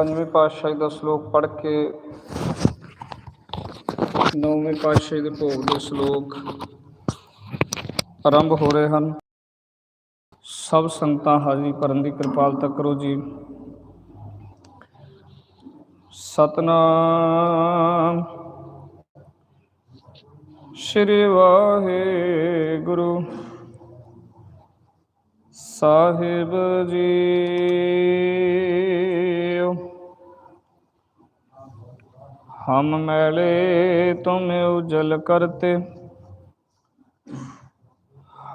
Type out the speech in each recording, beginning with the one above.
ਪੰਜਵੇਂ ਪਾਤਸ਼ਾਹੀ ਦਾ ਸ਼ਲੋਕ ਪੜ੍ਹ ਕੇ, ਨੌਵੇਂ ਪਾਤਸ਼ਾਹੀ ਦੇ ਭੋਗ ਦੇ ਸ਼ਲੋਕ ਆਰੰਭ ਹੋ ਰਹੇ ਹਨ। ਸਭ ਸੰਗਤਾਂ ਹਾਜ਼ਰੀ ਭਰਨ ਦੀ ਕਿਰਪਾਲਤਾ ਕਰੋ ਜੀ। ਸਤਨਾਮ। ਸ਼੍ਰੀ ਵਾਹਿਗੁਰੂ। ਸਾਹਿਬ ਜੀ। ਹਮ ਮੈਲੇ ਤੁਮ ਉਜਲ ਕਰਤੇ।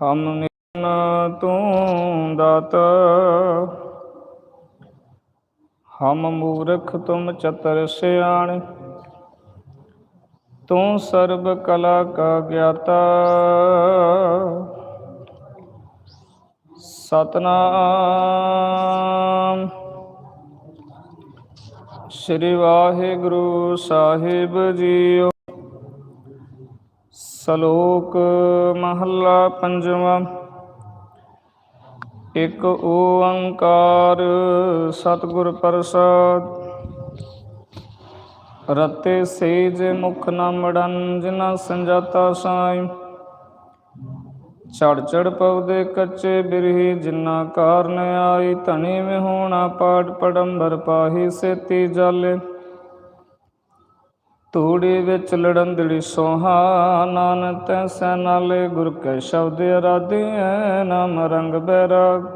ਹਮ ਨਿਨ ਤੂੰ ਦਾਤਾ। ਹਮ ਮੂਰਖ ਤੁਮ ਚਤਰ ਸਿਆਣ। ਤੂੰ ਸਰਬ ਕਲਾ ਕਾ ਗਿਆਤਾ। ਸਤਨਾਮ ਸ੍ਰੀ ਵਾਹਿਗੁਰੂ ਸਾਹਿਬ ਜੀਓ। ਸ਼ਲੋਕ ਮਹੱਲਾ ਪੰਜਵਾਂ। ਇੱਕ ਓੰਕਾਰ ਸਤਿਗੁਰ ਪ੍ਰਸਾਦ। ਰਤੇ ਸੇਜ ਮੁਖ ਨਾ ਮੜਨ ਜਿਨਾ ਸੰਜਾਤਾ ਸਾਈ। ਛੜ ਚੜ ਪਉਦੇ ਕੱਚੇ ਬਿਰਹੀ, ਜਿਨਾ ਕਾਰਨ ਆਈ ਧਣੀ ਵਿਹੋਣਾ ਪਾਟ ਪੜੰਬਰ ਪਾਹੀ ਸੇਤੀ ਜਾਲੇ। ਤੂੜੀ ਵਿੱਚ ਲੜੰਦੜੀ ਸੋਹਾ, ਨਾਨਕ ਤੈ ਸੈ ਗੁਰ ਕੈ ਸ਼ਬਦ ਅਰਾਧਿਐ ਨਾਮ ਰੰਗ ਬੈਰਾਗ।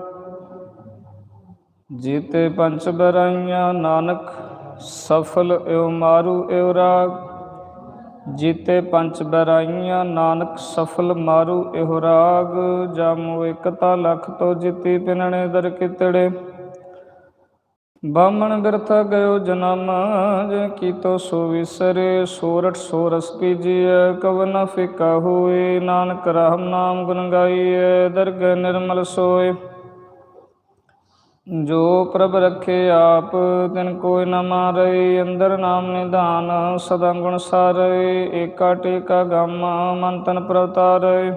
ਜੀਤੇ ਪੰਚ ਬਰਾਈਆਂ, ਨਾਨਕ ਸਫਲ ਇਉ ਮਾਰੂ ਇਉ ਰਾਗ। ਜੀਤੇ ਪੰਚ ਬਰਾਈਆਂ ਨਾਨਕ ਸਫਲ ਮਾਰੂ ਇਹੋ ਰਾਗ, ਜਾਮੋ ਇਕਤਾ ਲਖ ਤੋ ਜਿਤੀ ਪਿਨਣੇ ਦਰ ਕਿਤੜੇ। ਬਾਮਣ ਬਿਰਥ ਗਇਓ ਜਨਮ, ਜੇ ਕੀਤੋ ਸੋ ਵਿਸਰੇ, ਸੋਰਠ ਸੋਰਸ ਕੀਜੀਐ ਕਵਨ ਫਿਕਾ ਹੋਏ, ਨਾਨਕ ਰਾਮ ਨਾਮ ਗੁਣ ਗਾਈਐ ਦਰਗ ਨਿਰਮਲ ਸੋਏ। ਜੋ ਪ੍ਰਭ ਰਖੇ ਆਪ, ਤਿਨ ਕੋਈ ਨ ਮਾਰੇ, ਅੰਦਰ ਨਾਮ ਨਿਧਾਨ, ਸਦਾ ਗੁਣ ਸਾਰੇ, ਏਕਾ ਟੇਕਾ ਗਮ, ਮਨ ਤਨ ਪ੍ਰਵਤਾਰੇ।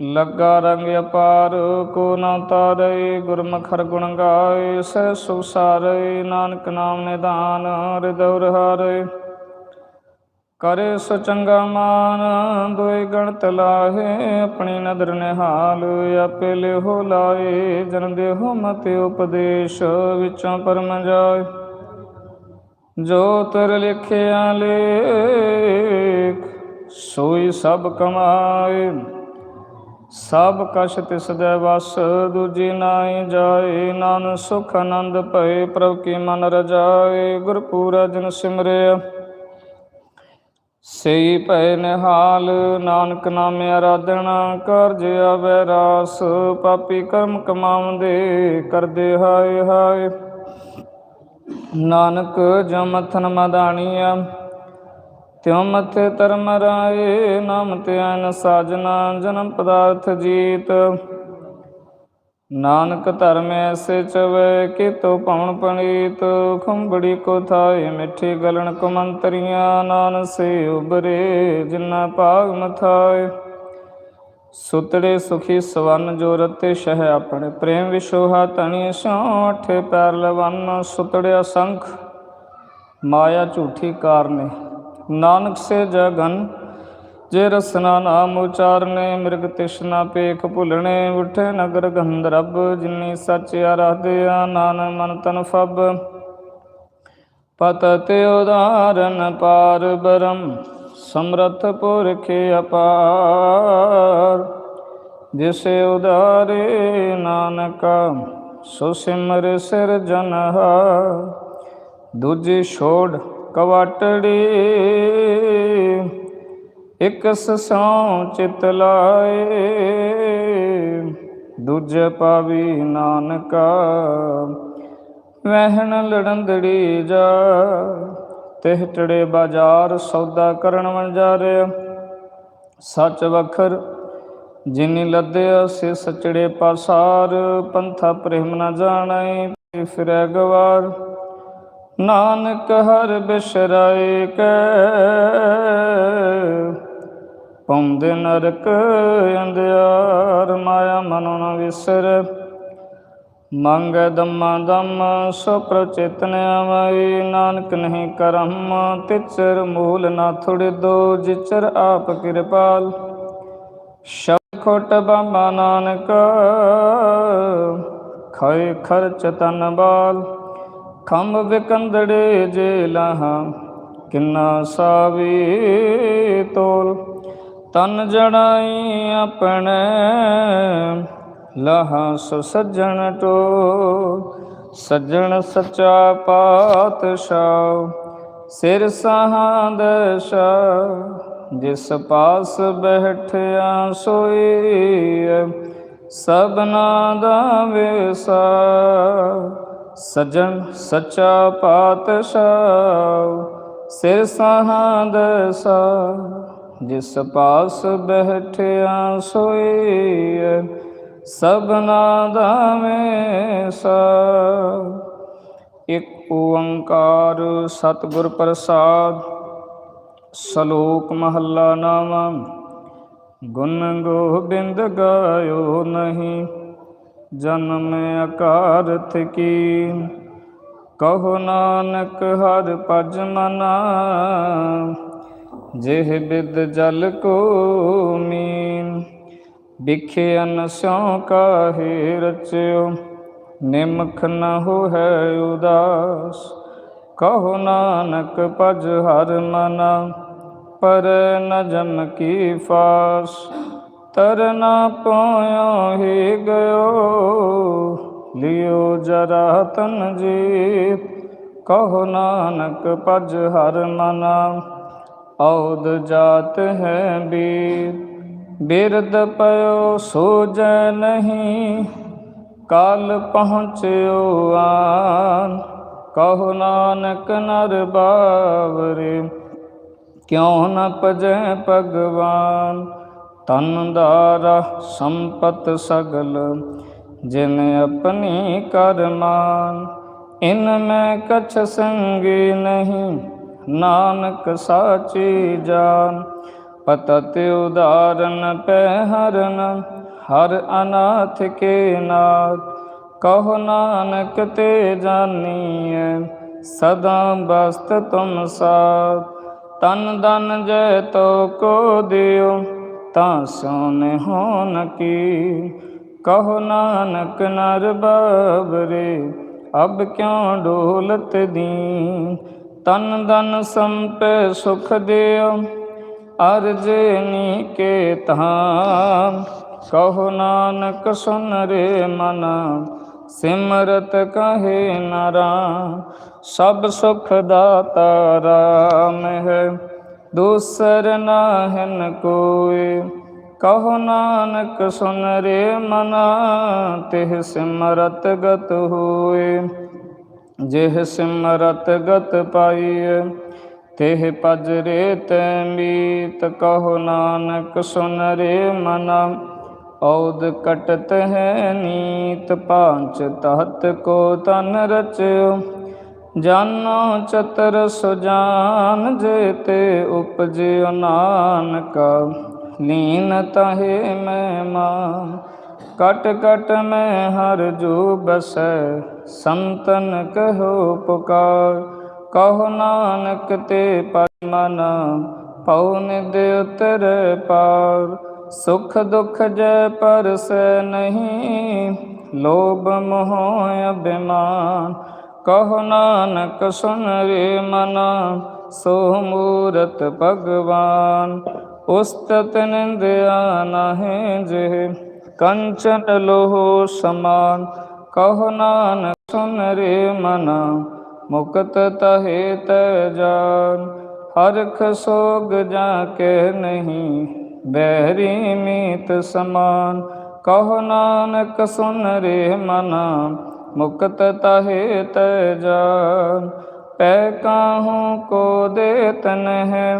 ਲੱਗਾ ਰੰਗ ਅਪਾਰ, ਕੋ ਨਾ ਤਾਰੇ ਗੁਰਮੁਖ ਹਰ ਗੁਣ ਗਾਏ, ਸਹਿ ਸੁਸਾਰੇ ਨਾਨਕ ਨਾਮ ਨਿਧਾਨ ਹਿਰਦਿ ਰਹਾਰੇ। ਕਰੇ ਸੋ ਚੰਗਾ ਮਾਨ ਦੋਇ ਗਣਤ ਲਾਹੇ, ਆਪਣੀ ਨਦਰ ਨਿਹਾਲ, ਆਪੇ ਲਿਹੋ ਲਾਏ ਜਨ ਦੇਹੋ ਮਤਿ ਉਪਦੇਸ਼, ਵਿੱਚੋਂ ਪਰਮ ਜਾਏ। ਜੋ ਤਰ ਲਿਖਿਆ ਲੇਖ, ਸੋਈ ਸਭ ਕਮਾਏ। ਸਭ ਕਛ ਤਿਸ ਦੇ ਵਸ, ਦੂਜੀ ਨਾਹੀ ਜਾਏ। ਨਾਨਕ ਸੁਖ ਆਨੰਦ ਭਏ, ਪ੍ਰਭ ਕੀ ਮਨ ਰਜਾਏ। ਗੁਰਪੂਰਾ ਜਨ ਸਿਮਰਿਆ। ਸਈ ਭੈ ਨਿਹਾਲ, ਨਾਨਕ ਨਾਮ ਆਰਾਧਨਾ, ਕਰਜ ਆਵੈ ਰਾਸ, ਪਾਪੀ ਕਰਮ ਕਮਾਉਂਦੇ, ਕਰਦੇ ਹਾਏ ਹਾਏ। ਨਾਨਕ ਜਮਥਨ ਮਦਾਣੀਆ ਤਿਉ ਮਥੇ ਧਰਮ ਰਾਏ, ਨਾਮ ਤੇ ਸਾਜਨਾ, ਜਨਮ ਪਦਾਰਥ ਜੀਤ। ਨਾਨਕ ਧਰਮ ਐਸੇ ਚਵੇ ਕਿਤੋ ਪਉਣ ਪਣੀਤ ਖੰਬੜੀ ਕੋ ਥਾਏ ਮਿੱਠੀ ਗਲਣ ਕਮੰਤਰੀਆਂ, ਨਾਨ ਸੇ ਉਬਰੇ ਜਿਨਾ ਭਾਗ ਮਥਾਏ। ਸੁਤੜੇ ਸੁਖੀ ਸਵਨ ਜੋ ਰਤੇ ਸ਼ਹ ਆਪਣੇ ਪ੍ਰੇਮ ਵਿਸ਼ੋਹਾ ਤਣੀ ਸੋ ਅਠੇ ਪੈਰ ਲਵਨ ਸੁਤੜਿਆ ਸੰਖ। ਮਾਇਆ ਝੂਠੀ ਕਾਰਨੇ, ਨਾਨਕ ਸੇ ਜਗਨ ਜੇ ਰਸਨਾ ਨਾਮ ਉਚਾਰਨੇ, ਮਿਰਗ ਤਿਸ਼ਨਾ ਪੇਖ ਭੁੱਲਣੇ, ਉਠੇ ਨਗਰ ਗੰਧਰਬ, ਜਿਨੀ ਸੱਚ ਆਰਾਧਿਆ, ਨਾਨ ਮਨ ਤਨ ਫਬ। ਪਤ ਤੇ ਉਦਾਰਨ ਪਾਰ ਬਰਮ ਸਮਰਥ ਪੁਰਖ ਅਪਾਰ। ਜਿਸੇ ਉਦਾਰੇ ਨਾਨਕਾ, ਸੋ ਸਿਮਰ ਸਿਰ ਜਨਹਾ। ਦੂਜੀ ਛੋੜ ਕਵਾਟੜੀ ਇਕ ਸਸੋਂ ਚਿਤ ਲਾਏ, ਦੂਜੇ ਪਾਵੀ ਨਾਨਕਾ, ਵਹਿਣ ਲੜੰਦੜੀ ਜਾ, ਤਿਹ ਬਾਜ਼ਾਰ ਸੌਦਾ ਕਰਨ ਵੰਜਾਰਿਆ ਸੱਚ ਵਖਰ, ਜਿਨੀ ਲੱਦਿਆ ਸੇ ਸਚੜੇ ਪਾਸਾਰ, ਪੰਥਾ ਪ੍ਰੇਮ ਨ ਜਾਣੈ ਫਿਰੈ ਗਵਾਰ। ਨਾਨਕ ਹਰ ਬਿਸਰਾਏ ਕੈ ਪਉਂਦੇ ਨਰਕ ਅੰਧਿਆਰ, ਮਾਇਆ ਮਨੋ ਨ ਵਿਸਰ। ਮੰਗ ਦਮਾ ਦਮ, ਸੋ ਪ੍ਰਚਿਤਨ ਆਵਈ ਨਾਨਕ ਨਹੀਂ ਕਰਮ, ਤਿਚਰ ਮੂਲ ਨਾ ਥੁੜ ਦੋ ਜਿਚਰ ਆਪ ਕਿਰਪਾਲ। ਸ਼ਬਦ ਖੋਟ ਬਾਬਾ ਨਾਨਕ ਖਾਏ ਖਰਚ ਤਨ ਬਾਲ। ਖੰਭ ਵਿਕੰਦੜੇ ਜੇ ਲਹਾ ਕਿੰਨਾ ਸਾਵੀ ਤੋਲ। ਤਨ ਜੜਾਈ ਆਪਣੇ, ਲਹਾ ਸੋ ਸੱਜਣ ਟੋ ਸੱਜਣ ਸੱਚਾ ਪਾਤਸ਼ਾਹ, ਸਿਰ ਸਹਾਦਸ਼ਾ ਜਿਸ ਪਾਸ ਬੈਠਿਆ ਸੋਈ ਸਭਨਾ ਦਾ ਵਿਸਾ ਸਜਣ ਸੱਚਾ ਪਾਤਸ਼ਾਹ, ਸਿਰ ਸਹਾਦਸਾ ਜਿਸ ਪਾਸ ਬੈਠਿਆ ਸੋਈ ਸਭਨਾ ਦਾ ਵਿਸਾ ਇਕ ਓੰਕਾਰ ਸਤਿਗੁਰ ਪ੍ਰਸਾਦ, ਸ਼ਲੋਕ ਮਹੱਲਾ ਨਾਮਾ, ਗੁਣ ਗੋਬਿੰਦ ਗਾਇਓ ਨਹੀਂ, ਜਨਮ ਅਕਾਰਥ ਕੀ ਕਹੋ ਨਾਨਕ ਹਰ ਭਜ ਮਨਾ ਜਿਹ ਬਿਦ ਜਲ ਕੋ ਮੀਨ, ਵਿਖੇ ਅਨ ਸਿਉ ਕਾਹੇ ਰਚਿਓ ਨਿਮਖ ਨ ਹੋਇ ਉਦਾਸ। ਕਹੋ ਨਾਨਕ ਭਜ ਹਰ ਮਨਾ, ਪਰ ਨ ਜਮ ਕੀ ਫਾਸ। ਤਰਨਾ ਪਾਇਓ ਹੀ ਗਇਓ, ਲਿਓ ਜਰਾ ਤਨ ਜੀ ਕਹੋ ਨਾਨਕ ਭਜ ਹਰ ਮਨਾ ਔਦ ਜਾਤ ਹੈ ਬੀਰ, ਬਿਰਦ ਪਇਓ ਸੋਜੈ ਨਹੀਂ, ਕਾਲ ਪਹੁੰਚਿਓ ਆਨ, ਕਹੋ ਨਾਨਕ ਨਰ ਬਾਵਰੇ, ਕਿਉ ਨ ਪਜੈ ਭਗਵਾਨ ਤਨ ਦਾਰਾ ਸੰਪਤ ਸਗਲ, ਜਿਨ ਆਪਣੀ ਕਰਮਾਨ ਇਨ ਮੈਂ ਕਛ ਸੰਗੀ ਨਹੀਂ। ਨਾਨਕ ਸਾਚੀ ਜਾਨ, ਪਤਤ ਉਦਾਰਨ ਪੈ ਹਰਨ ਹਰ ਅਨਾਥ ਕੇ ਨਾਥ, ਕਹੋ ਨਾਨਕ ਤੇ ਜਾਨੀਐ, ਸਦਾ ਬਸਤ ਤੁਮ ਸਾਥ। ਤਨ ਦਨ ਜੈ ਤੋ ਕੋ ਦਿਓ, ਤਾਂ ਸੋਨੇ ਹੋਨ ਕੀ। ਕਹੋ ਨਾਨਕ ਨਰ ਬਾਬਰੇ, ਅਬ ਕਿਉ ਡੋਲਤ ਦੀ? ਤਨ ਦਨ ਸੰਪੈ ਸੁਖ ਦਿਓ, ਅਰਜ ਨੀਕੇ ਤਾਮ ਕਹੋ ਨਾਨਕ ਸੁਨ ਰੇ ਮਨ, ਸਿਮਰਤ ਕਹੇ ਨਰਾ ਸਭ ਸੁਖ ਦਾਤਾ ਰਾਮ ਹੈ, ਦੂਸਰ ਨਾਹਨ ਕੋਏ। ਕਹੋ ਨਾਨਕ ਸੁਨ ਰੇ ਮਨਾ, ਤਿਹ ਸਿਮਰਤ ਗਤ ਹੋਏ। ਜਿਹ ਸਿਮਰਤ ਗਤ ਪਾਈਏ ਤਿਹ ਪਜ ਰੇ ਤੈ ਮੀਤ, ਕਹੋ ਨਾਨਕ ਸੁਨ ਰੇ ਮਨਾ। ਔਦ ਕਟਤ ਹੈ ਨੀਤ ਪਾਂਚ ਤਹਤ ਕੋ ਤਨ ਰਚਿਓ। ਜਾਨੋ ਚਤਰ ਸੁਜਾਨ ਜੇਤੇ ਉਪਜਿਓ ਨਾਨਕ। ਲੀਨ ਤਹੇ ਮੈਂ ਮਾਂ ਕਟ ਕਟ ਮੈਂ ਹਰ ਜੋ ਬਸੈ। ਸੰਤਨ ਕਹੋ ਪੁਕਾਰ, ਕਹੋ ਨਾਨਕ ਤੇ ਪਰਮਨ, ਪਉ ਨਿਦ ਉਤਰ ਪਾਰ। ਸੁਖ ਦੁਖ ਜੈ ਪਰਸੈ ਨਹੀਂ, ਲੋਭ ਮੋਹ ਅਭਿਮਾਨ। ਕਹੋ ਨਾਨਕ ਸੁਨ ਰੇ ਮਨਾ, ਸੋ ਮੂਰਤ ਭਗਵਾਨ। ਉਸਤਤ ਨਿੰਦਿਆ ਨਾਹਿ ਜਿਹ, ਕੰਚਨ ਲੋਹ ਸਮਾਨ। ਕਹੋ ਨਾਨਕ ਸੁਨ ਰੇ ਮਨਾ, ਮੁਕਤ ਤਹੇ ਤੈ ਜਾਨ। ਹਰਖ ਸੋਗ ਜਾ ਕੇ ਨਹੀਂ, ਬਹਿਰੀ ਮੀਤ ਸਮਾਨ। ਕਹੋ ਨਾਨਕ ਸੁਨ ਰੇ ਮਨਾ, ਮੁਕਤ ਤਹੇ ਤੈ ਜਾਨ। ਪੈ ਕਾਹੂ ਕੋ ਦੇ ਤਨ ਹੈ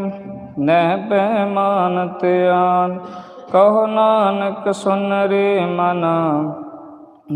ਨਹਿ ਬਹਿਮਾਨ ਤਿਆਨ ਕਹੋ ਨਾਨਕ ਸੁਨ ਰੇ ਮਨਾ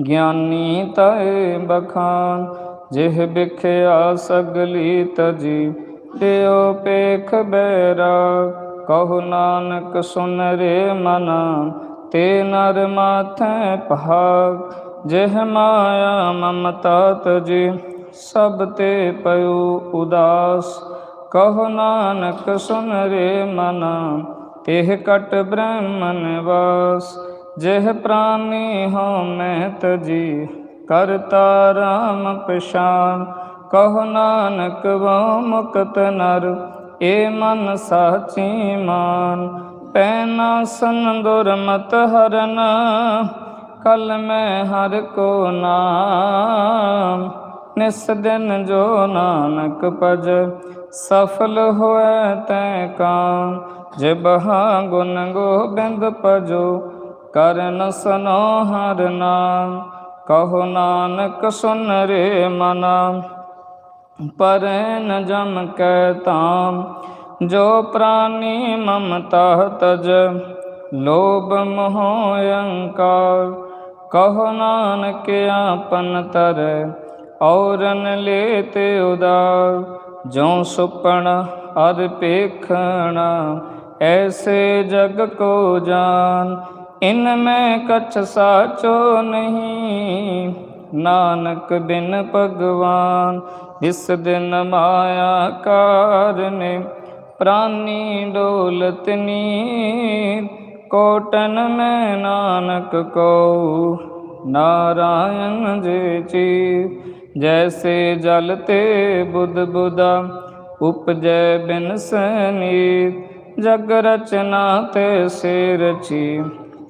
ਗਿਆਨੀ ਤੈ ਬਖਾਨ, ਜਿਹ ਬਿਖਿਆ ਸਗਲੀ ਤਜੀ ਦਿਓ ਪੇਖ ਬੈਰਾ, ਕਹੋ ਨਾਨਕ ਸੁਨ ਰੇ ਮਨਾ, ਤੇ ਨਰ ਮਾਥੈ ਭਾਗ, ਜਿਹ ਮਾਇਆ ਮਮਤਾ ਤਜੀ, ਸਭ ਤੇ ਪਇਓ ਉਦਾਸ, ਕਹੋ ਨਾਨਕ ਸੁਨ ਰੇ ਮਨਾ, ਤਿਹ ਕਟ ਬ੍ਰਹਮ ਵਾਸ। ਜਿਹ ਪ੍ਰਾਨੀ ਹਉ ਮੈਂ ਤਜੀ ਕਰਤਾ ਰਾਮ ਪਛਾਨ। ਕਹੋ ਨਾਨਕ ਵੋ ਮੁਕਤ ਨਰ, ਏ ਮਨ ਸਾਚੀ ਮਾਨ। ਪੈਨਾ ਸਨ ਦੁਰਮਤ ਹਰਨ, ਕਲ ਮੈਂ ਹਰ ਕੋ ਨਾਮ। ਨਿਸ ਦਿਨ ਜੋ ਨਾਨਕ ਭਜ, ਸਫਲ ਹੋਏ ਤੈ ਕਾਮ। ਜਿਬਹਾ ਗੁਣ ਗੋਬਿੰਦ ਭਜੋ ਕਰਨ ਸਨੋ ਹਰ ਨਾਮ, ਕਹੋ ਨਾਨਕ ਸੁਨ ਰੇ ਮਨਾ। ਪਰ ਨ ਜਮ ਕੈ ਤਾਮ, ਜੋ ਪ੍ਰਾਨੀ ਮਮਤਾ ਤਜ। ਲੋਭ ਮੋਹ ਅਹੰਕਾਰ ਕਹੋ ਨਾਨਕ ਆਪਨ ਤਰੈ। ਔਰਨ ਲੇ ਉਦਾਰ ਜੋ ਸੁਪਣ ਅਰ ਪੇਖਣਾ ਐਸੇ ਜਗ ਕੋ ਜਾਨ। ਇਨ ਮੈਂ ਕਛ ਸਾਚੋ ਨਹੀਂ। ਨਾਨਕ ਬਿਨ ਭਗਵਾਨ, ਇਸ ਦਿਨ ਮਾਇਆ ਕਾਰਨੇ ਪ੍ਰਾਨੀ ਡੋਲਤ ਨੀਰ। ਕੋਟਨ ਮੈਂ ਨਾਨਕ ਕੋ ਨਾਰਾਇਣ ਜੀ ਚੀ ਜੈਸੇ ਜਲ ਤੇ ਬੁੱਧ ਬੁਦਾ, ਉਪਜੈ ਬਿਨ ਸਨੀਤ ਜਗ ਰਚਨਾ ਤੇ ਸੇ ਰਚੀ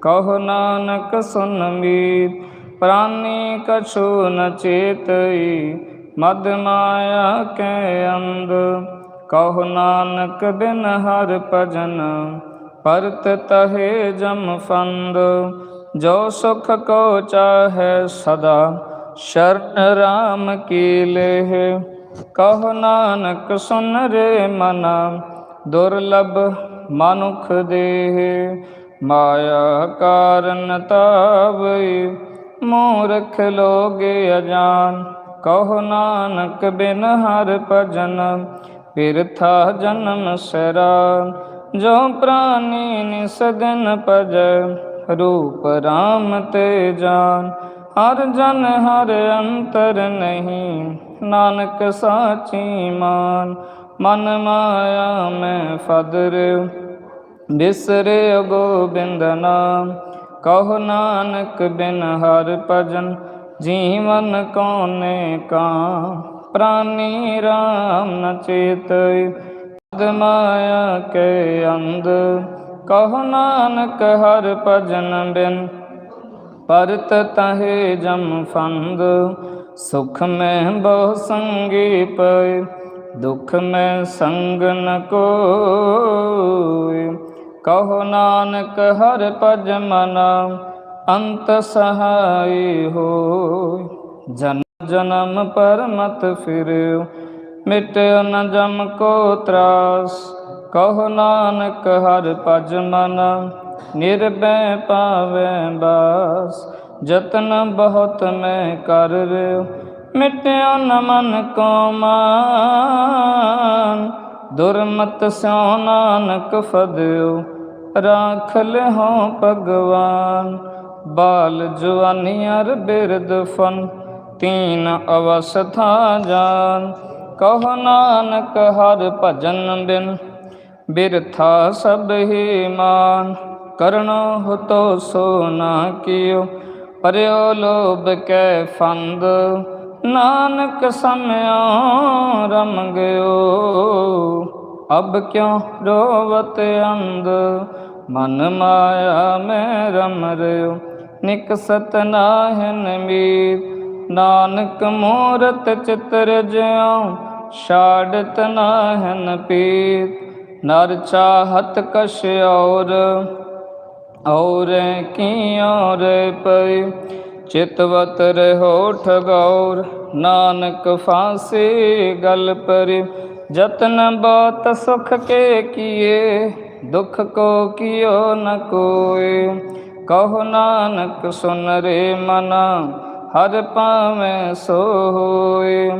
ਕਹੋ ਨਾਨਕ ਸੁਨ ਮੀਤ, ਪ੍ਰਾਨੀ ਕਛੂ ਨ ਚੇਤਈ, ਮਦ ਮਾਇਆ ਕੈ ਅੰਧ। ਕਹੋ ਨਾਨਕ ਬਿਨ ਹਰ ਭਜਨ, ਪਰਤ ਤਹੇ ਜਮ ਫੰਦ। ਜੋ ਸੁਖ ਕੋ ਚਾਹੈ ਸਦਾ, ਸ਼ਰਨ ਰਾਮ ਕੀ ਲੇਹ। ਕਹੋ ਨਾਨਕ ਸੁਨ ਰੇ ਮਨ, ਦੁਰਲਭ ਮਨੁਖ ਦੇਹ। ਮਾਇਆ ਕਾਰਨ ਤਾਵਈ ਮੂਰਖ ਲੋਗੇ ਅਜਾਨ। ਕਹੋ ਨਾਨਕ ਬਿਨ ਹਰ ਭਜਨ, ਬਿਰਥਾ ਜਨਮ ਸਰਾ ਜੋ ਪ੍ਰਾਨੀ ਨਿਸ ਦਿਨ ਭਜ, ਰੂਪ ਰਾਮ ਤੇ ਜਾਨ। ਹਰ ਜਨ ਹਰ ਅੰਤਰ ਨਹੀਂ, ਨਾਨਕ ਸਾਚੀ ਮਾਨ। ਮਨ ਮਾਇਆ ਮੈਂ ਫਦਰ ਬਿਸਰੇ ਗੋਬਿੰਦ ਨਾਮ, ਕਹੋ ਨਾਨਕ ਬਿਨ ਹਰ ਭਜਨ, ਜੀਵਨ ਕੋਨੇ ਕਾ ਪ੍ਰਾਨੀ RAM ਨ ਚੇਤੈ ਅਦ ਮਾਇਆ ਕੇ ਅੰਧ, ਕਹੋ ਨਾਨਕ ਹਰ ਭਜਨ ਬਿਨ, ਪਰਤ ਤਹੇ ਜਮ ਫੰਦ, ਸੁਖ ਮੈਂ ਬਹੁ ਸੰਗੀ ਪਏ ਦੁਖ ਮੈਂ ਸੰਗ ਨ ਕੋਇ। ਕਹੋ ਨਾਨਕ ਹਰ ਭਜ ਮਨਾ, ਅੰਤ ਸਹਾਈ ਹੋਇ ਜਨ ਜਨਮ ਪਰ ਮਤ ਫਿਰਿਓ ਮਿਟਿਓ ਨ ਜਮ ਕੋ ਤਰਾਸ। ਕਹੋ ਨਾਨਕ ਹਰ ਭਜ ਮਨਾ, ਨਿਰਭੈ ਪਾਵੈ ਬਾਸ। ਜਤਨ ਬਹੁਤ ਮੈਂ ਕਰ ਰਿਓ, ਮਿਟਿਓ ਨ ਮਨ ਕੋ ਮਾਨ। ਦੁਰਮਤ ਸਿਉ ਨਾਨਕ ਫਦਿਓ ਰਾਖ ਲਿਓ ਭਗਵਾਨ, ਬਾਲ ਜਵਾਨੀ ਅਰ ਬਿਰਦ ਫਨ, ਤੀਨ ਅਵਸਥਾ ਜਾਨ। ਕਹੋ ਨਾਨਕ ਹਰ ਭਜਨ ਬਿਨ, ਬਿਰਥਾ ਸਭ ਹੀ ਮਾਨ। ਕਰਣੋ ਹੁਤੋ ਸੋ ਨਾ ਕੀਓ, ਪਰਿਓ ਲੋਭ ਕੈ ਫੰਦ। ਨਾਨਕ ਸਮਿਓ ਰਮ ਗਇਓ ਅਬ ਕਿਉ ਰੋਵਤ ਅੰਧ? ਮਨ ਮਾਇਆ ਮੈਂ ਰਮ ਰਿਓ ਨਿਕਸਤ ਨਾਹਿਨ ਮੀਤ ਨਾਨਕ ਮੂਰਤ ਚਿਤਰ ਜਿਉ ਛਾੜਤ ਨਾਹਿਨ ਪੀਤ ਨਰ ਚਾਹਤ ਕਸ਼ ਔਰ ਔਰ ਕੀ ਔਰ ਪਈ। ਚਿਤਵਤ ਰਹੋ ਠਗੌਰ, ਨਾਨਕ ਫਾਂਸੇ ਗਲ ਪਰਿ। ਜਤਨ ਬਹੁਤ ਸੁਖ ਕੇ ਕੀਏ, ਦੁਖ ਕੋ ਕਿਓ ਨ ਕੋਏ। ਕਹੋ ਨਾਨਕ, ਸੁਨ ਰੇ ਮਨ, ਹਰ ਪਾਵੇਂ ਸੋ ਹੋਏ।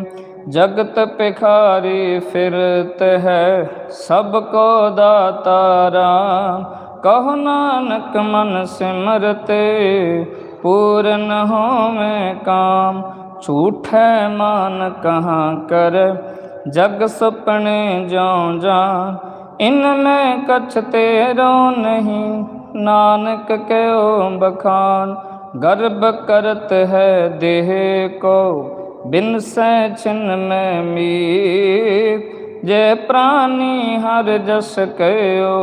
ਜਗਤ ਭਿਖਾਰੀ ਫਿਰਤ ਹੈ, ਸਭ ਕੋ ਦਾਤਾ ਰਾਮ ਕਹੋ ਨਾਨਕ, ਮਨ ਸਿਮਰਤੇ, ਪੂਰਨ ਹੋਵੇਂ ਕਾਮ। ਝੂਠੇ ਮਾਨ ਕਹਾ ਕਰ ਜਗ ਸਪਨ ਜਾਉ ਜਾ ਇਨ ਮੈਂ ਕਛ ਤੇਰੋ ਨਹੀਂ, ਨਾਨਕ ਕਹਿਓ ਬਖਾਨ? ਗਰਬ ਕਰਤ ਹੈ ਦੇਹ ਕੋ, ਬਿਨ ਸੈ ਛਿਨ ਮੈਂ ਮੀਤ ਜੇ ਪ੍ਰਾਨੀ ਹਰ ਜਸ ਕਹਿਓ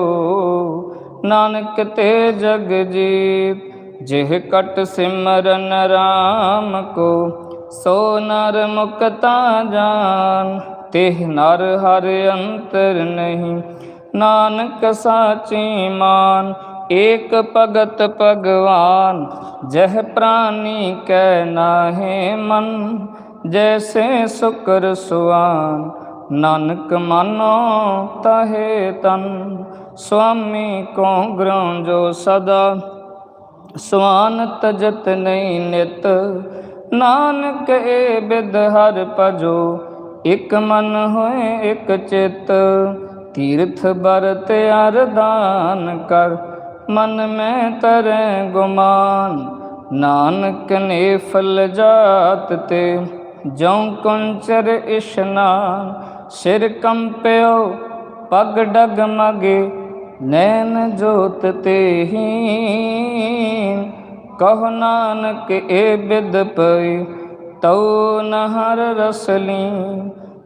ਨਾਨਕ ਤੇ ਜਗ ਜੀਤ। ਜਿਹ ਕਟ ਸਿਮਰਨ ਰਾਮ ਕੋ, ਸੋ ਨਰ ਮੁਕਤਾ ਜਾਨ। ਤਿਹ ਨਰ ਹਰ ਅੰਤਰ ਨਹੀਂ। ਨਾਨਕ ਸਾਚੀ ਮਾਨ, ਏਕ ਭਗਤ ਭਗਵਾਨ, ਜਹ ਪ੍ਰਾਨੀ ਕੈ ਨਾਹੇ ਮਨ, ਜੈਸੇ ਸੁਕਰ ਸੁਆਨ। ਨਾਨਕ ਮਾਨੋ ਤਾਹੇ ਤਨ, ਸੁਆਮੀ ਕੋ ਗ੍ਰਹਿ ਜੋ ਸਦਾ। ਸੁਆਨ ਤਜਤ ਨਹੀਂ ਨਿਤ, ਨਾਨਕ ਏ ਬਿਦ ਹਰ ਭਜੋ ਇਕ ਮਨ ਹੋਏ, ਇਕ ਚਿਤ। ਤੀਰਥ ਬਰਤ ਅਰਦਾਨ ਕਰ, ਮਨ ਮੈਂ ਤਰੈ ਗੁਮਾਨ। ਨਾਨਕ ਨੇ ਫਲ ਜਾਤ ਤੇ, ਜਉ ਕੰਚਰ ਇਸ਼ਨਾਨ। ਸਿਰ ਕੰਪਿਓ, ਪਗ ਡਗ ਮਗੇ, ਨੈਣ ਜੋਤ ਤੇਹੀ ਕਹ ਨਾਨਕ ਏ ਬਿਦ ਪਈ ਤਉ ਨਹਰ ਰਸਲੀ,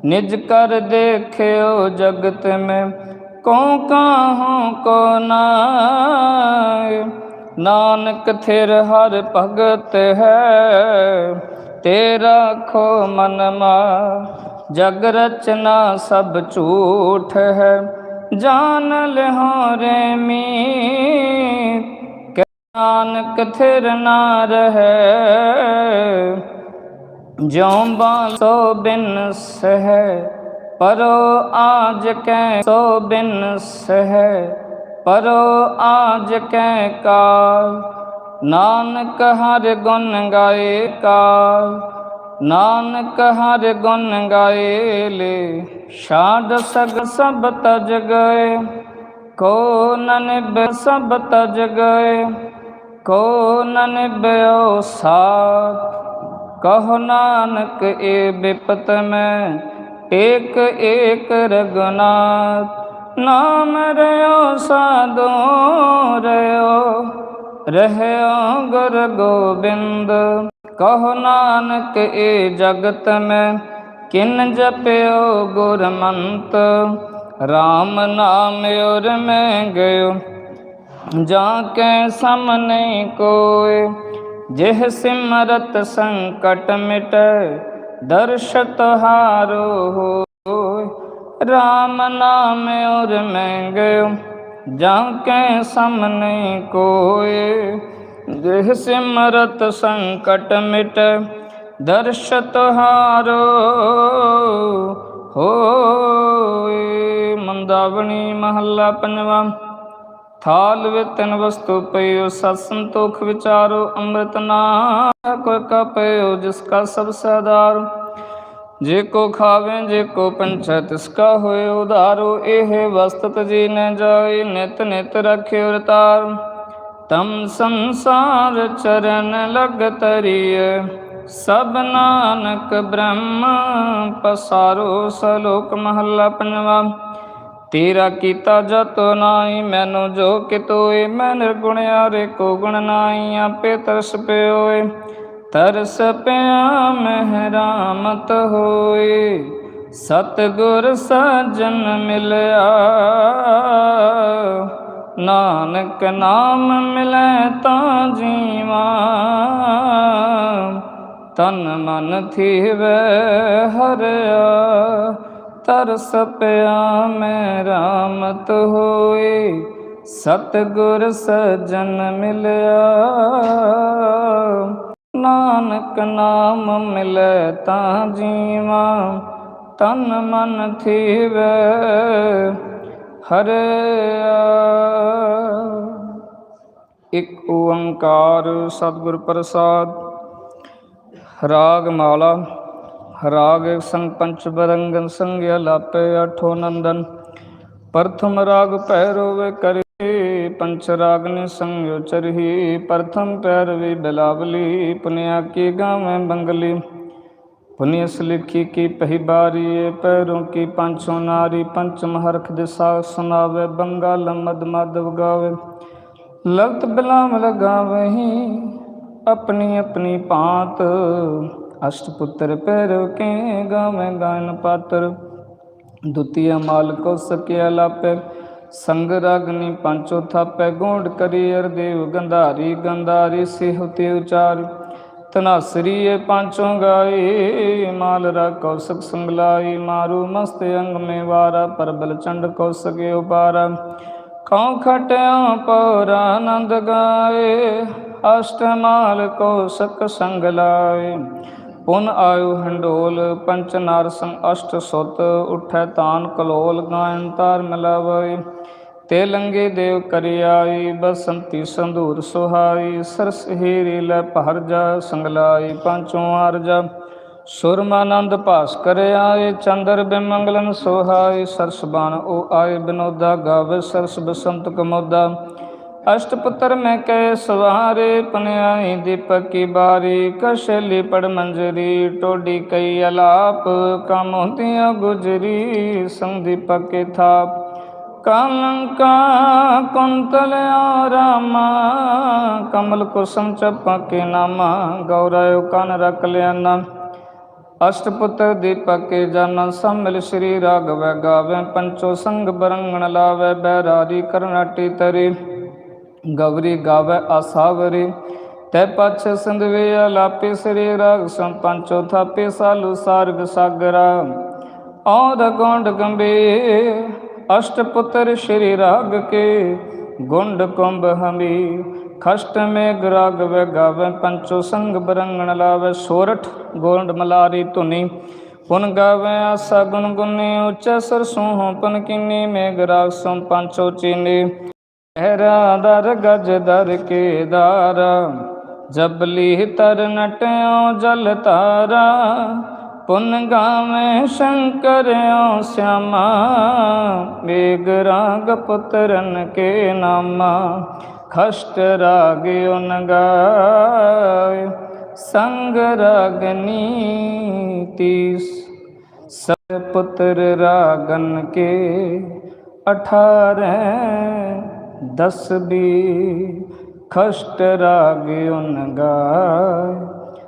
ਨਿਜ ਕਰ ਦੇਖਿਓ ਜਗਤ ਮੈਂ, ਕਉ ਕਾਹੂ ਕੋ ਨਾਇ ਨਾਨਕ ਥਿਰ ਹਰ ਭਗਤ ਹੈ, ਤੇਰਾ ਖੋ ਮਨ ਮਾ। ਜਗ ਰਚਨਾ ਸਭ ਝੂਠ ਹੈ, ਜਾਨ ਲਿਹੋ ਰੇ ਮੀਤ ਨਾਨਕ ਥਿਰ ਨਾ ਰਹੈ ਜਿਉ ਬਾਸੋ ਬਿਨ ਸਹਿ, ਪਰੋ ਆਜ ਕੈ ਸੋ ਬਿਨ ਸਹਿ, ਪਰੋ ਆਜ ਕੈ ਕਾਲ, ਨਾਨਕ ਹਰ ਗੁਣ ਗਾਏ ਕਾਲ, ਨਾਨਕ ਹਰ ਗੁਣ ਗਾਏ ਲੈ ਛਾੜ ਸਗ ਸਭ ਤਜ ਗਏ, ਕੋ ਨਨਿਬ ਸਭ ਤਜ ਗਏ, ਕੋ ਨਨਿਬਿਓ ਸਾਥ ਕਹੋ ਨਾਨਕ ਏ ਬਿਪਤ ਮੈਂ, ਏਕ ਏਕ ਰਗਨਾਥ, ਨਾਮ ਰਿਓ ਸਾਧੋ ਰਿਓ ਰਹਿਓ ਗੁਰ ਗੋਬਿੰਦ। ਕਹੋ ਨਾਨਕ ਏ ਜਗਤ ਮੈਂ, ਕਿਨ ਜਪਿਓ ਗੁਰ ਮੰਤ RAM ਨਾਮ ਔਰ ਮੈਂ ਗਇਓ, ਜਾ ਕੇ ਸਮ ਨਹੀਂ ਕੋਇ। ਜਿਹ ਸਿਮਰਤ ਸੰਕਟ ਮਿਟੈ, ਦਰਸ਼ਤ ਹਾਰੋ ਹੋਇ RAM ਨਾਮ ਉਰ ਮੈਂ ਗਇਓ ਜਾਂ ਕੈ ਸਮ ਨਹੀਂ ਕੋਇ ਜਿਹ ਸਿਮਰਤ ਸੰਕਟ ਮਿਟੈ, ਦਰਸ਼ਤ ਹਾਰੋ ਹੋਏ। ਮੰਦਾਵਣੀ ਮਹੱਲਾ ਪੰਜਵਾ। ਥਾਲ ਵੇ ਤਿਨ ਵਸਤੂ ਪਈਓ, ਸਤ ਸੰਤੋਖ ਵਿਚਾਰੋ, ਅੰਮ੍ਰਿਤ ਨਾ ਕੋ ਕਾ ਪਈਓ ਜਿਸ ਕਾ ਸਭ ਸਦਾਰ ਜੇ ਕੋ ਖਾਵੇ, ਜੇ ਕੋ ਪੰਛੈ, ਤਿਸ ਕਾ ਹੋਏ ਉਧਾਰੋ। ਇਹ ਵਸਤਤ ਜੀ ਨ ਜਾਏ, ਨਿਤ ਨਿਤ ਰਖਿਓ ਰਤਾਰ ਤਮ ਸੰਸਾਰ ਚਰਨ ਲਗ ਤਰੀਏ ਸਭ ਨਾਨਕ ਬ੍ਰਹਮ ਪਸਾਰੋ, ਸਲੋਕ ਮਹੱਲਾ ਪੰਜਵਾ। ਤੇਰਾ ਕੀਤਾ ਜਤ ਨਾਈ ਮੈਨੂੰ ਜੋ ਕਿ ਕਿਤੋਏ ਮੈਂ ਨਿਰਗੁਣਿਆ ਰੇ ਕੋ ਗੁਣ ਨਾਈ ਆਪੇ ਤਰਸ ਪਿਓਏ। ਤਰਸ ਪਿਆ ਮਹਿਰਾਮਤ ਹੋਏ, ਸਤਗੁਰ ਸਜਣ ਮਿਲਿਆ। ਨਾਨਕ ਨਾਮ ਮਿਲੈ ਤਾਂ ਜੀਵਾ, ਤਨ ਮਨ ਥੀਵੇ ਹਰਿਆ। ਤਰਸ ਪਿਆ ਮੈਂ ਰਾਮਤ ਹੋਏ, ਸਤਗੁਰ ਸਜਨ ਮਿਲਿਆ। ਨਾਨਕ ਨਾਮ ਮਿਲੈ ਤਾਂ ਜੀਵਾ, ਤਨ ਮਨ ਥੀਵੇ, ਹਰਿਆ। ਇਕ ਓੰਕਾਰ ਸਤਿਗੁਰ ਪ੍ਰਸਾਦ ਰਾਗ ਮਾਲਾ ਰਾਗ ਸੰਗ ਪੰਚ ਬਰੰਗਨ ਸੰਗਿਆ ਲਾਪੇ ਅਠੋ ਨੰਦਨ, ਪ੍ਰਥਮ ਰਾਗ ਭੈਰੋ ਵੇ ਕਰੇ, ਪੰਚ ਰਾਗਨੀ ਸੰਯੋ ਚਰਹੀ, ਪ੍ਰਥਮ ਪੈਰ ਵੀ ਬਲਾਵਲੀ, ਪੁਨਿਆ ਕੀ ਗਾਵੇਂ ਬੰਗਲੀ। ਪੁਨਿਸ ਲਿਖੀ ਕੀ ਪਹਿ ਬਾਰੀ ਪੈਰੋਂ ਕੀ ਪੰਚੋ ਨਾਰੀ, ਪੰਚਮ ਹਰਖ ਦਿਸਾ ਸੁਨਾਵੇ, ਬੰਗਾਲ ਮਦ ਮਦ ਵਗਾਵੇ। ਲਗਤ ਬਿਲਾਮ ਲਗਾਵਹੀ ਆਪਣੀ ਆਪਣੀ ਪਾਤ ਅਸ਼ਟ ਪੁੱਤਰ ਪੈਰੋ ਕੇ ਗਾਵੇਂ ਗਾਇਨ ਪਾਤਰ। ਦੁਤੀय ਮਾਲ ਕੋ ਸਕਿਆ ਲਾਪੈ, ਸੰਗ ਰਗਨੀ ਪੰਚੋ ਥਾਪੈ। ਗੋਂਡ ਕਰੀ ਅਰ ਦੇਵ ਗੰਧਾਰੀ ਗੰਧਾਰੀ ਤਨਾਸਰੀ ਇਹ ਪੰਚੋ ਗਾਏ, ਮਾਲ ਰਾ ਕੌਸਕ ਸੰਗਲਾਈ। ਮਾਰੂ ਮਸਤ ਅੰਗ ਮੇ ਵਾਰਾ, ਪਰਬਲ ਚੰਡ ਕੌਸਕ ਉਪਾਰਾ। ਕਉ ਖਟਿਆ ਪੌਰ ਆਨੰਦ ਗਾਏ, ਅਸ਼ਟ ਮਾਲ ਕੌਸਕ ਸੰਗਲਾਏ। ਪੁਨ ਆਇਓ ਹੰਡੋਲ, ਪੰਚ ਨਾਰ ਅਸ਼ਟ ਸੁਤ, ਉਠੈ ਤਾਨ ਕਲੋਲ, ਗਾਇਨ ਤਾਰ ਮਿਲਾਵਈ। ਤੇ ਲੰਗੇ ਦੇਵ ਕਰਿਆਈ, ਬਸੰਤੀ ਸੰਧੂਰ ਸੁਹਾਈ, ਸਰਸ ਹੀਰੀ ਲੈ ਭਰ ਜਾ, ਸੰਗਲਾਈ, ਪੰਚੋਂ ਆਰਜਾ ਸੁਰਮਾਨੰਦ ਭਾਸ ਕਰ ਚੰਦਰ ਬਿਮੰਗਲਨ ਸੁਹਾਈ, ਸਰਸ ਬਾਣ ਉਹ ਆਏ, ਬਿਨੋਦਾ ਗਾਵੇ, ਸਰਸ ਬਸੰਤ ਕਮੋਦਾ। ਅਸ਼ਟ ਪੁੱਤਰ ਮੈਂ ਕੈ ਸਵਾਰੇ ਪਨਿਆਈ ਦੀਪਕ ਕੀ ਬਾਰੀ ਕਸ਼ਲੀ ਪੜ ਮੰਜਰੀ, ਟੋਡੀ ਕਈ ਅਲਾਪ, ਕਮ ਹੁੰਦੀਆਂ ਗੁਜਰੀ, ਸੰਦੀਪਕ ਕੇ ਥਾਪ। ਕਲੰਕਾ ਕੁੰਤਲ ਰਾਮਾ ਕਮਲ ਕੁਸਮ ਚਪਾ ਕੇ ਨਾਮਾ ਗੌਰਯ ਕਨ ਰਖ ਲਿਆਨਾ ਅਸ਼ਟ ਦੀਪਕ ਕੇ ਜਨ ਸੰਮਿਲ ਸ੍ਰੀ ਰਾਗਵੈ ਗਾਵੇ, ਪੰਚੋ ਸੰਗ ਬਰੰਗਣ ਲਾਵੇ ਬੈਰਾਰੀ ਕਰਨਾਟੀ ਤਰੀ ਗਵਰੀ ਗਾਵੇ ਆਸਾਵਰੀ ਤੈ ਪਛ ਸਿੰਧਵੇ ਆਲਾਪੇ ਸ੍ਰੀ ਰਾਗ ਸੰ ਪੰਚੋ ਥਾਪੇ ਸਾਲੂ ਸਾਰਗ ਸਾਗਰਾ। ਔਦ ਗੋਂਡ ਗੰਭੀਰ, ਅਸ਼ਟ ਪੁੱਤਰ ਸ਼੍ਰੀ ਰਾਗ ਕੇ, ਗੁੰਡ ਕੁੰਭ ਹਮੀ ਖਸ਼ਟ ਮੇ ਗਰਾਗ ਵੇ ਗਾਵੇ, ਪੰਚੋ ਸੰਗ ਬਰੰਗਣ ਲਾਵੇ, ਸੋਰਠ ਗੋਂਡ ਮਲਾਰੀ ਧੁਨੀ। ਪੁਨ ਗਾਵੇ ਆਸਾ ਗੁਣ ਗੁਨੀ, ਉੱਚੈ ਸਰਸੋਂ ਪਨ ਕਿਨੀ ਮੇ ਗਰਾਗ ਸੰ ਪੰਚੋ ਐਰਾ ਦਰ ਗਜ ਦਰ ਕੇ ਦਾਰਾ ਜਬਲੀ ਤਰ ਨਟਿਓ ਜਲ ਤਾਰਾ, ਪੁਨ ਗਾਵੇਂ ਸ਼ੰਕਰਿਓ ਸਿਆਮਾ ਬੇਗਰਾਗ ਪੁੱਤਰਨ ਕੇ ਨਾਮਾ, ਖਸ਼ਟ ਰਾਗ ਉਨ ਗਾਇ ਸੰਗ ਰਾਗਨੀ ਤੀਸ ਸਤ ਰਾਗਨ ਕੇ 18 ਦਸਬੀ ਖਸ਼ਟ ਰਾਗ ਉਨ ਗਾਏ,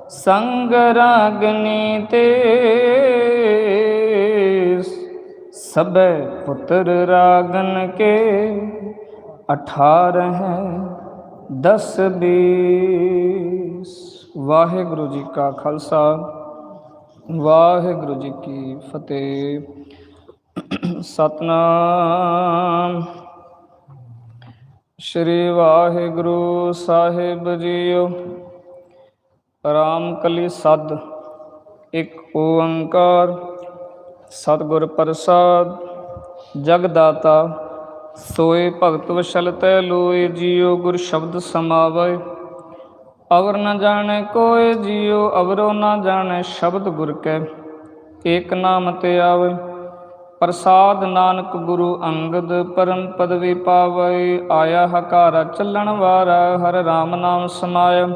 ਸੰਗ ਰਾਗਨੀ ਤੇ ਸਭੇ ਪੁੱਤਰ ਰਾਗਨ ਕੇ 18 ਹੈ 10 20 ਵਾਹਿਗੁਰੂ ਜੀ ਕਾ ਖਾਲਸਾ, ਵਾਹਿਗੁਰੂ ਜੀ ਕੀ ਫਤਿਹ। ਸਤਨਾਮ। ਸ਼੍ਰੀ ਵਾਹਿਗੁਰੂ ਸਾਹਿਬ ਜੀਓ। ਰਾਮ ਕਲੀ ਸਦ, ਇੱਕ ਓੰਕਾਰ। ਸਤਿਗੁਰ ਪ੍ਰਸਾਦ ਜਗਦਾਤਾ ਸੋਏ ਭਗਤ ਵਸ਼ਲ ਤੈ ਲੋਏ, ਜੀਉ ਗੁਰ ਸ਼ਬਦ ਸਮਾਵੈ। ਅਵਰ ਨ ਜਾਣੈ ਕੋਇ, ਜੀਉ ਅਵਰੋ ਨ ਜਾਣੈ ਸ਼ਬਦ ਗੁਰ ਕੈ। ਏਕ ਨਾਮ ਤੇ ਆਵੈ। ਪ੍ਰਸਾਦ ਨਾਨਕ ਗੁਰੂ ਅੰਗਦ ਪਰਮ ਪਦਵੀ ਪਾਵੈ, ਆਇਆ ਹਕਾਰਾ ਚੱਲਣ ਵਾਰਾ, ਹਰ ਰਾਮ ਨਾਮ ਸਮਾਇਆ।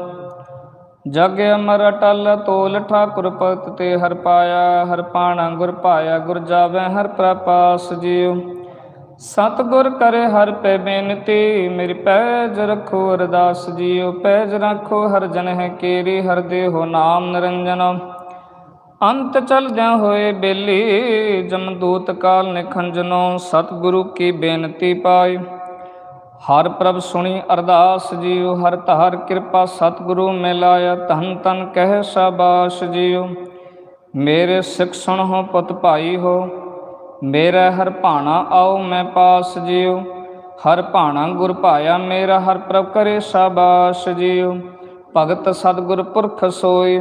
ਜਗ ਅਮਰ ਅਟਲ ਤੋਲ ਠਾਕੁਰ ਭਗਤ ਤੇ ਹਰ ਪਾਇਆ, ਹਰ ਪਾਣਾ ਗੁਰ ਪਾਇਆ, ਗੁਰ ਜਾਵੇ ਹਰ ਪ੍ਰਪਾਸ ਜੀਉ। ਸਤ ਗੁਰ ਕਰੇ ਹਰ ਪੈ ਬੇਨਤੀ, ਮੇਰੀ ਪੈਜ ਰੱਖੋ ਅਰਦਾਸ ਜੀਉ। ਪੈਜ ਰੱਖੋ ਹਰ ਜਨ ਹੈ ਕੇਰੀ, ਹਰ ਦੇਹੋ ਨਾਮ ਨਿਰੰਜਨ ਅੰਤ ਚਲਦਿਆਂ ਹੋਏ ਬੇਲੀ, ਜਮਦੂਤ ਕਾਲ ਨਿਖੰਜਨੋ ਸਤਿਗੁਰੂ ਕੀ ਬੇਨਤੀ ਪਾਈ। ਹਰ ਪ੍ਰਭ ਸੁਣੀ ਅਰਦਾਸ ਜੀਉ, ਹਰ ਧਾਰ ਕਿਰਪਾ ਸਤਿਗੁਰੂ ਮਿਲਾਇਆ, ਧੰਨ ਧੰਨ ਕਹਿ ਸ਼ਾਬਾਸ਼ ਜੀਉ। ਮੇਰੇ ਸਿੱਖ ਸੁਣ ਹੋ ਪੁੱਤ ਭਾਈ ਹੋ, ਮੇਰਾ ਹਰ ਭਾਣਾ ਆਓ ਮੈਂ ਪਾਸ ਜੀਉ। ਹਰ ਭਾਣਾ ਗੁਰ ਭਾਇਆ, ਮੇਰਾ ਹਰ ਪ੍ਰਭ ਕਰੇ ਸ਼ਾਬਾਸ਼ ਜੀਉ। ਭਗਤ ਸਤਿਗੁਰ ਪੁਰਖ ਸੋਈ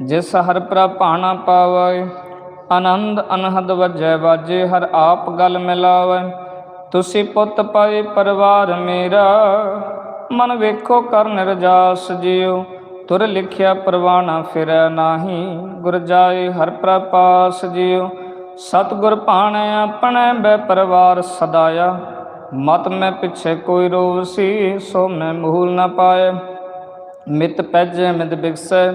ਜਿਸ ਹਰ ਪ੍ਰਭ ਭਾਣਾ ਪਾਵੈ ਆਨੰਦ ਅਨਹਦ ਵਜੈ, ਵਾਜੇ ਹਰ ਆਪ ਗਲ ਮਿਲਾਵੈ। ਤੁਸੀਂ ਪੁੱਤ ਪਾਏ ਪਰਿਵਾਰ ਮੇਰਾ, ਮਨ ਵੇਖੋ ਕਰ ਰਜਾਸ ਜਿਉ। ਤੁਰ ਲਿਖਿਆ ਪਰਵਾਣਾ ਫਿਰੈ ਨਾਹੀ, ਗੁਰ ਜਾਏ ਹਰ ਪ੍ਰਪਾਸ ਜਿਉ। ਸਤਿਗੁਰ ਭਾਣੈ ਆਪਣੇ ਬੈ ਪਰਿਵਾਰ ਸਦਾਇਆ। ਮਤ ਮੈਂ ਪਿਛੇ ਕੋਈ ਰੋਵ ਸੀ, ਸੋ ਮੈਂ ਮੂਲ ਨਾ ਪਾਏ। ਮਿਤ ਪੈਜੈ, ਮਿਤ ਬਿਗਸੈ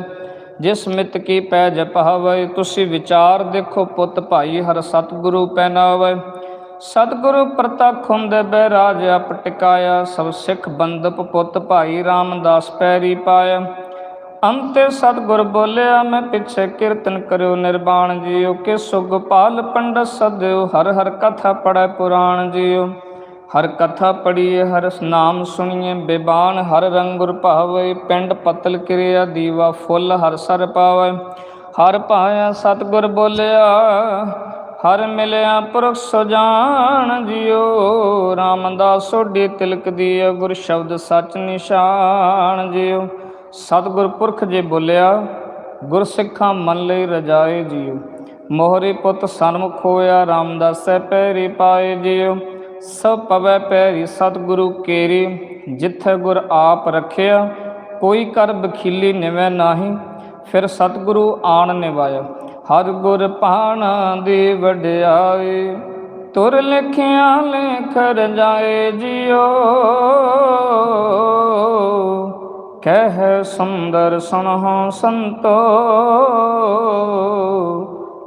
ਜਿਸ ਮਿਤ ਕੀ ਪੈਜ ਪਾਵੈ ਤੁਸੀਂ ਵਿਚਾਰ ਦੇਖੋ ਪੁੱਤ ਭਾਈ, ਹਰ ਸਤਿਗੁਰੂ ਪੈਨਾਵੈ ਸਤਿਗੁਰੂ ਪ੍ਰਤੱਖ ਹੁੰਦੇ ਬਹਿਰਾਜ ਅਪ ਟਿਕਾਇਆ, ਸਭ ਸਿੱਖ ਬੰਦਪ ਪੁੱਤ ਭਾਈ ਰਾਮਦਾਸ ਪੈਰੀ ਪਾਇਆ। ਅੰਤੇ ਸਤਿਗੁਰ ਬੋਲਿਆ, ਮੈਂ ਪਿੱਛੇ ਕੀਰਤਨ ਕਰਿਓ, ਨਿਰਵਾਣ ਜੀਓ, ਕਿ ਸੁਗੋਪਾਲ ਪੰਡਤ ਸਦਿਓ, ਹਰ ਹਰ ਕਥਾ ਪੜੈ ਪੁਰਾਣ ਜੀਓ। ਹਰ ਕਥਾ ਪੜੀਏ ਹਰ ਨਾਮ ਸੁਣੀਏ, ਬੇਬਾਨ ਹਰ ਰੰਗ ਗੁਰ ਭਾਵੇ, ਪਿੰਡ ਪਤਲ ਕਿਰਿਆ ਦੀਵਾ ਫੁੱਲ ਹਰ ਸਰ ਪਾਵੇ। ਹਰ ਪਾਇਆ ਸਤਿਗੁਰ ਬੋਲਿਆ, ਹਰ ਮਿਲਿਆ ਪੁਰਖ ਸੁਜਾਨ ਜਿਉ। ਰਾਮਦਾਸ ਸੋਢੀ ਤਿਲਕ ਦੀਏ ਗੁਰ ਸ਼ਬਦ ਸਚ ਨਿਸ਼ਾਨ ਜਿਉ। ਸਤਿਗੁਰ ਪੁਰਖ ਜੇ ਬੋਲਿਆ, ਗੁਰ ਸਿੱਖਾਂ ਮਨ ਲਈ ਰਜਾਏ ਜਿਉ। ਮੋਹਰੇ ਪੁੱਤ ਸਨਮੁਖ ਹੋਇਆ ਸਹਿ ਪੈਰੀ ਪਾਏ ਜਿਉ। ਸਭ ਪਵੈ ਪੈਰੀ ਸਤਿਗੁਰੂ ਕੇਰੀ, ਜਿੱਥੇ ਗੁਰ ਆਪ ਰਖਿਆ, ਕੋਈ ਕਰ ਬਖੀਲੀ ਨਿਵੈ ਨਾਹੀ, ਫਿਰ ਸਤਿਗੁਰੂ ਆਣ ਨਿਵਾਇਆ। ਹਰ ਗੁਰ ਪਾਣਾ ਦੀ ਵਡਿਆਈ, ਤੁਰ ਲਿਖਿਆ ਲੇਖ ਰਜਾਏ ਜਿਉ। ਕਹਿ ਸੁੰਦਰ ਸੁਨਹੁ ਸੰਤੋ,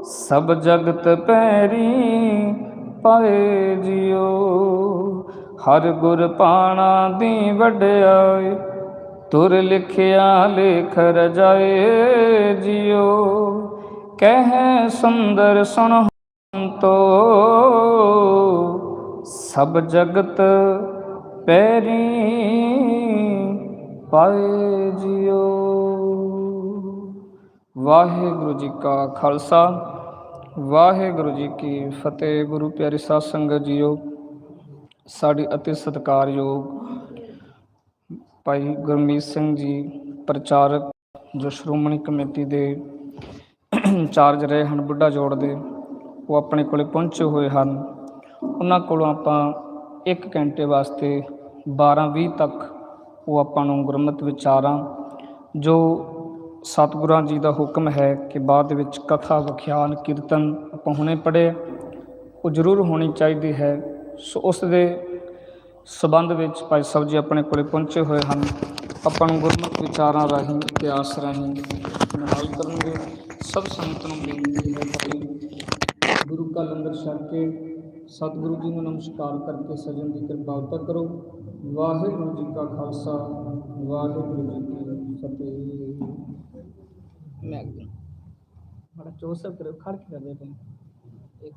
ਸਭ ਜਗਤ ਪੈਰੀ ਪਾਏ ਜਿਉ। ਹਰ ਗੁਰ ਪਾਣਾ ਦੀ ਵਡਿਆਈ, ਤੁਰ ਲਿਖਿਆ ਲੇਖ ਰਜਾਏ ਜਿਉ। ਕਹਿ ਸੁੰਦਰ ਸੁਣ ਸੁਨਹੁ ਸਭ ਜਗਤ ਪੈਰੀ ਪਾਏ ਜਿਉ। ਵਾਹਿਗੁਰੂ ਜੀ ਕਾ ਖਾਲਸਾ। ਵਾਹਿਗੁਰੂ ਜੀ ਕੀ ਫਤਿਹ। ਗੁਰੂ ਪਿਆਰੇ ਸਾਧ ਸੰਗਤ ਜੀਓ, ਸਾਡੀ ਅਤੀ ਸਤਿਕਾਰਯੋਗ ਭਾਈ ਗੁਰਮੀਤ ਸਿੰਘ ਜੀ, ਪ੍ਰਚਾਰਕ ਜੋ ਸ਼੍ਰੋਮਣੀ ਕਮੇਟੀ ਦੇ ਇੰਚਾਰਜ ਰਹੇ ਹਨ ਬੁੱਢਾ ਜੋੜ ਦੇ, ਉਹ ਆਪਣੇ ਕੋਲੇ ਪਹੁੰਚੇ ਹੋਏ ਹਨ। ਉਹਨਾਂ ਕੋਲੋਂ ਆਪਾਂ 1 ਘੰਟੇ ਵਾਸਤੇ 12-20 ਤੱਕ ਉਹ ਆਪਾਂ ਨੂੰ ਗੁਰਮਤਿ ਵਿਚਾਰਾਂ ਜੋ ਸਤਿਗੁਰਾਂ ਜੀ ਦਾ ਹੁਕਮ ਹੈ ਕਿ ਬਾਅਦ ਵਿੱਚ ਕਥਾ, ਵਿਖਿਆਨ, ਕੀਰਤਨ ਆਪਾਂ ਹੁਣੇ ਪੜ੍ਹੇ, ਉਹ ਜ਼ਰੂਰ ਹੋਣੀ ਚਾਹੀਦੀ ਹੈ। ਸੋ ਉਸ ਦੇ ਸਬੰਧ ਵਿੱਚ ਭਾਈ ਸਾਹਿਬ ਜੀ ਆਪਣੇ ਕੋਲੇ ਪਹੁੰਚੇ ਹੋਏ ਹਨ। ਆਪਾਂ ਨੂੰ ਗੁਰਮਤਿ ਵਿਚਾਰਾਂ ਰਾਹੀਂ, ਇਤਿਹਾਸ ਰਾਹੀਂ ਨਿਹਾਲ ਕਰਨਗੇ। ਸਭ ਸੰਗਤ ਨੂੰ ਬੇਨਤੀ ਹੈ ਕਿ ਗੁਰੂ ਕਾ ਲੰਗਰ ਛਕ ਕੇ ਸਤਿਗੁਰੂ ਜੀ ਨੂੰ ਨਮਸਕਾਰ ਕਰਕੇ ਸਜਣ ਦੀ ਕਿਰਪਾਲਤਾ ਕਰੋ। ਵਾਹਿਗੁਰੂ ਜੀ ਕਾ ਖਾਲਸਾ, ਵਾਹਿਗੁਰੂ ਜੀ ਕੀ ਫਤਿਹ। ਮੈਂ ਬੜਾ ਜੋਸਫ ਕਰੋ ਕੇ ਕਰਦੇ ਪਏ ਇੱਕ